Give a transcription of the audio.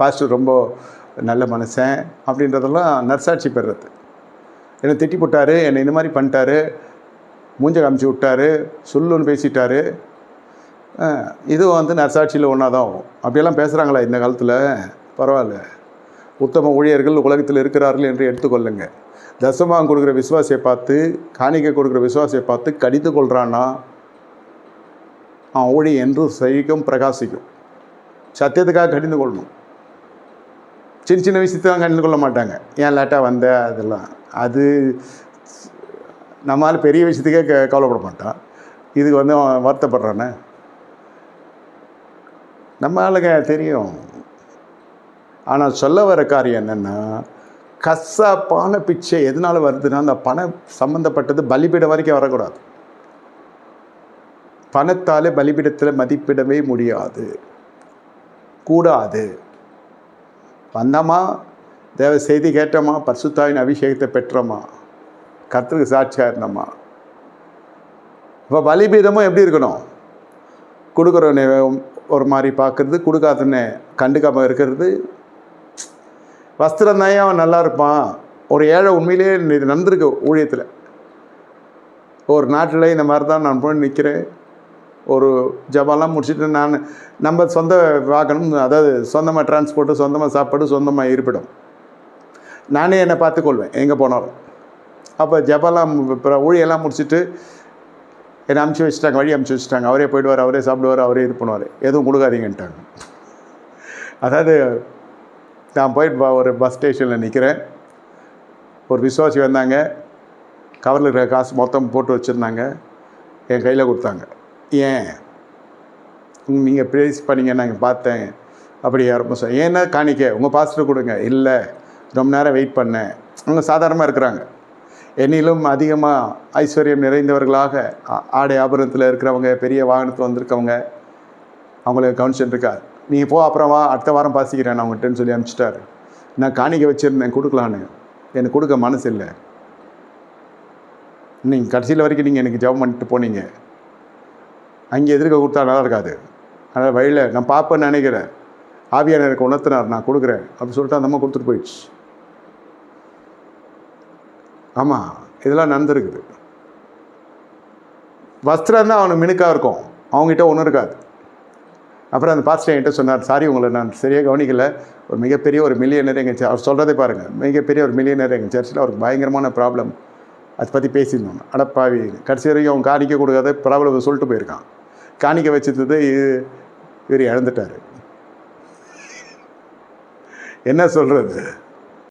Pastor ரொம்ப நல்ல மனுஷன் அப்படின்றதெல்லாம் நர்சாட்சி பெறுறது. என்னை திட்டி போட்டார் என்னை இந்த மாதிரி பண்ணிட்டாரு மூஞ்ச காமிச்சு விட்டாரு சொல்லுன்னு பேசிட்டாரு. இதுவும் வந்து நர்சாட்சியில் ஒன்றா தான் ஆகும். அப்படியெல்லாம் பேசுகிறாங்களா இந்த காலத்தில்? பரவாயில்ல. உத்தம ஊழியர்கள் உலகத்தில் இருக்கிறார்கள் என்று எடுத்துக்கொள்ளுங்க. தசமாக கொடுக்குற விசுவாசியை பார்த்து காணிக்கை கொடுக்குற விசுவாசியை பார்த்து கடித்து கொள்கிறான்னா அவன் ஊழி என்றும் சகிக்கும் பிரகாசிக்கும். சத்தியத்துக்காக கடிந்து கொள்ளணும். சின்ன சின்ன விஷயத்தான் கண்டு கொள்ள மாட்டாங்க. ஏன் லேட்டாக வந்த அதெல்லாம். அது நம்மளால் பெரிய விஷயத்துக்கே க கவலைப்பட மாட்டான். இதுக்கு வந்து அவன் வருத்தப்படுறானே? நம்ம ஆளுங்க தெரியும். ஆனால் சொல்ல வர காரியம் என்னென்னா கசாப்பான பிச்சை எதனால் வருதுன்னா அந்த பணம் சம்மந்தப்பட்டது பலிபீடம் வரைக்கும் வரக்கூடாது. பணத்தாலே பலிபீடத்தில் மதிப்பிடவே முடியாது. கூடாது. வந்தோமா தேவ செய்தி கேட்டோமா பரிசுத்தாவின் அபிஷேகத்தை பெற்றோமா கர்த்தருக்கு சாட்சியாக இருந்தோமா இப்போ பலிபீதமும் எப்படி இருக்கணும்? கொடுக்குறவனே ஒரு மாதிரி பார்க்குறது கொடுக்காதவனே கண்டுக்காமல் இருக்கிறது. வஸ்திரம் தான் அவன் நல்லா இருப்பான். ஒரு ஏழை உண்மையிலேயே இது நடந்திருக்கு ஊழியத்தில். ஒரு நாட்டில் இந்த மாதிரி தான் நான் போய் நிற்கிறேன் ஒரு ஜபாலாம் முடிச்சுட்டு நான் நம்ம சொந்த வாகனம் அதாவது சொந்தமாக டிரான்ஸ்போர்ட்டு சொந்தமாக சாப்பாடு சொந்தமாக இருப்பிடும். நானே என்னை பார்த்துக்கொள்வேன் எங்கே போனாலும். அப்போ ஜபாலாம் அப்புறம் ஊழியெல்லாம் முடிச்சுட்டு என்னை அமுச்சு வச்சுட்டாங்க வழி அமுச்சு வச்சுட்டாங்க. அவரே போயிடுவார் அவரே சாப்பிடுவார் அவரே இது பண்ணுவார். எதுவும் கொடுக்காதீங்கன்ட்டாங்க. அதாவது நான் போயிட்டு ப- ஒரு பஸ் ஸ்டேஷனில் நிற்கிறேன் ஒரு விசுவாசி வந்தாங்க. கவரில் இருக்கிற காசு மொத்தம் போட்டு வச்சுருந்தாங்க. என் கையில் கொடுத்தாங்க. ஏன்? நீங்கள் ப்ரேஸ் பண்ணீங்க நாங்கள் பார்த்தேன். அப்படி யாரும் சொல் ஏன்னா காணிக்க உங்கள் பாஸ்டர் கொடுங்க. இல்லை ரொம்ப நேரம் வெயிட் பண்ணேன். அவங்க சாதாரணமாக இருக்கிறாங்க. என்னிலும் அதிகமாக ஐஸ்வர்யம் நிறைந்தவர்களாக ஆ- ஆடை ஆபரணத்தில் இருக்கிறவங்க பெரிய வாகனத்தில் வந்திருக்கவங்க அவங்கள கவனிச்சுட்டு இருக்கார். நீங்கள் போ அப்புறம் வா அடுத்த வாரம் பாசிக்கிறேன் நான் அவங்ககிட்டன்னு சொல்லி அனுப்பிச்சிட்டாரு நான் காணிக்க வச்சுருந்தேன் கொடுக்கலான்னு. எனக்கு கொடுக்க மனசு இல்லை. நீங்கள் கடைசியில் வரைக்கும் நீங்கள் எனக்கு ஜெபம் பண்ணிட்டு போனீங்க. அங்கே எதிர்க்க கொடுத்தா நல்லா இருக்காது. அதனால் வழியில் நான் பார்ப்பேன்னு நினைக்கிறேன். ஆவியான எனக்கு உணர்த்தினார் நான் கொடுக்குறேன். அப்படின்னு சொல்லிட்டு அந்த அம்மா கொடுத்துட்டு போயிடுச்சு. ஆமாம் இதெல்லாம் நடந்திருக்குது. வஸ்திரம் தான் அவனுக்கு மினுக்காக இருக்கும். அவங்ககிட்ட ஒன்றும் இருக்காது. அப்புறம் அந்த பாஸ்டர் என்கிட்ட சொன்னார் சாரி உங்களை நான் சரியாக கவனிக்கல. ஒரு மிகப்பெரிய ஒரு மில்லியனர் எங்கள் அவர் சொல்கிறதே பாருங்கள் மிகப்பெரிய ஒரு மில்லியனர் எங்கள் சர்ச்சில் அவருக்கு பயங்கரமான ப்ராப்ளம் அதை பற்றி பேசியிருந்தோம். அடப்பாவி கடைசி வரைக்கும் அவன் காணிக்க கொடுக்காத ப்ராப்ளம் சொல்லிட்டு போயிருக்கான். காணிக்க வச்சது இவர் இழந்துட்டார். என்ன சொல்கிறது